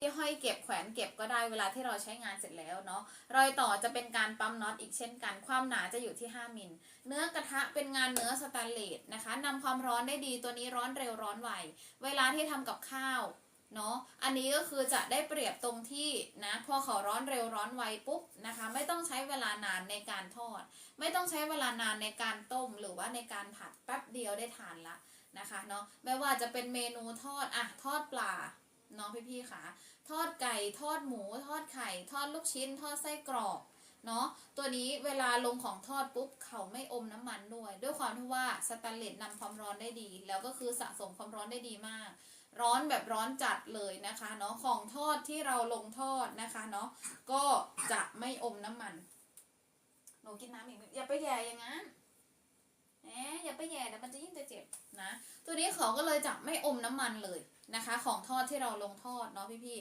ที่ห้อยเก็บแขวนเก็บก็ได้เวลาที่เราใช้งานเสร็จแล้วเนาะรอยต่อจะเป็นการปั๊มน็อตอีกเช่นกัน ความหนาจะอยู่ที่ 5 มิล เนื้อกระทะเป็นงานเนื้อสแตนเลสนะคะนำความร้อนได้ดีตัวนี้ร้อนเร็วร้อนไว เวลาที่ทำกับข้าวเนาะอันนี้ก็คือจะได้เปรียบตรงที่นะพอเขาร้อนเร็วร้อนไวปุ๊บนะคะ ไม่ต้องใช้เวลานานในการทอด ไม่ต้องใช้เวลานานในการต้มหรือว่าในการผัดแป๊บเดียวได้ทานละนะคะเนาะไม่ว่าจะเป็นเมนูทอดอะทอดปลา นาะพี่ๆค่ะ ทอดไก่ทอดหมู ทอดไข่ ทอดลูกชิ้น ทอดไส้กรอกเนาะตัวนี้เวลาลงของทอดปุ๊บเขาไม่อมน้ำมันด้วย ด้วยความที่ว่าสแตนเลสนำความร้อนได้ดี แล้วก็คือสะสมความร้อนได้ดีมาก ร้อนแบบร้อนจัดเลยนะคะเนาะของทอดที่เราลงทอดนะคะเนาะก็จะไม่อมน้ำมันหนูกินน้ำอีกนิดอย่าไปแย่อย่างนั้นแหมอย่าไปแย่เดี๋ยวมันจะยิ่งจะเจ็บ นี้เขาก็เลยจะไม่อมน้ำมันเลยนะคะ ของทอดที่เราลงทอดเนาะพี่